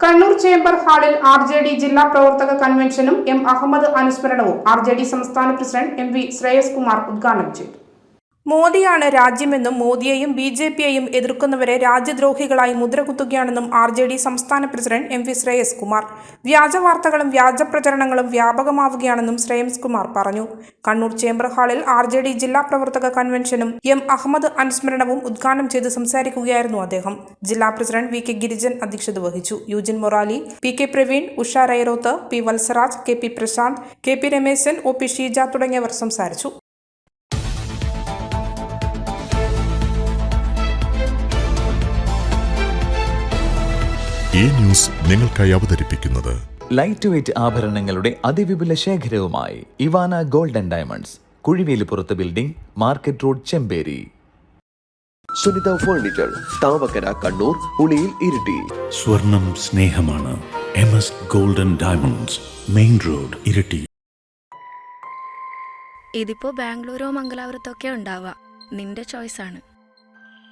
Kannur chamber ഹാളിൽ R J D ജില്ലാ പ്രവർത്തക കൺവെൻഷനും എം അഹമ്മദ് അനുസ്മരണവും ആർ ജെ ഡി സംസ്ഥാന president M V Shreyas Kumar ഉദ്ഘാടനം ചെയ്തു. മോദിയാണ് രാജ്യമെന്നും മോദിയെയും ബി ജെ പിയെയും എതിർക്കുന്നവരെ രാജ്യദ്രോഹികളായി മുദ്രകുത്തുകയാണെന്നും ആർ ജെ ഡി സംസ്ഥാന president M V Shreyas Kumar. വ്യാജ വാർത്തകളും വ്യാജ പ്രചരണങ്ങളും വ്യാപകമാവുകയാണെന്നും ശ്രേയസ് കുമാർ പറഞ്ഞു. കണ്ണൂർ ചേംബർ ഹാളിൽ ആർ ജെ ഡി ജില്ലാ പ്രവർത്തക കൺവെൻഷനും എം അഹമ്മദ് അനുസ്മരണവും ഉദ്ഘാടനം ചെയ്ത് സംസാരിക്കുകയായിരുന്നു അദ്ദേഹം. ജില്ലാ പ്രസിഡന്റ് വി കെ ഗിരിജൻ അധ്യക്ഷത വഹിച്ചു. Eugene മൊറാലി P K Praveen Usha Rairoth P Valsaraj K P Prashanth K P Rameshan O P Sheeja തുടങ്ങിയവർ സംസാരിച്ചു. ഈ ന്യൂസ് നിങ്ങൾക്കായി അവതരിപ്പിക്കുന്നത് ലൈറ്റ് വെയ്റ്റ് ആഭരണങ്ങളുടെ അതിവിപുല ശേഖരവുമായി Ivana golden diamonds കുഴിവേലിപ്പുറത്ത് building market road Chemperi. Sunitha furniture Thavakkara Kannur Uliyil Iritty. സ്വർണം സ്നേഹമാണ്. M S golden diamonds main road Iritty. ഇതിപ്പോ ബാംഗ്ലൂരോ മംഗലാപുരത്തോ ഒക്കെ ഉണ്ടാവുക നിന്റെ ചോയ്സ് ആണ്.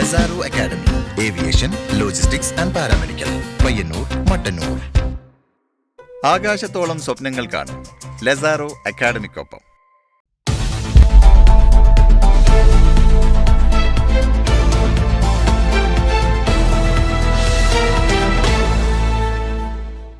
Lazaro academy aviation logistics and paramedical Payyanur Mattannur ആകാശത്തോളം സ്വപ്നങ്ങൾ കാണും. ലസാറോ അക്കാഡമിക്കൊപ്പം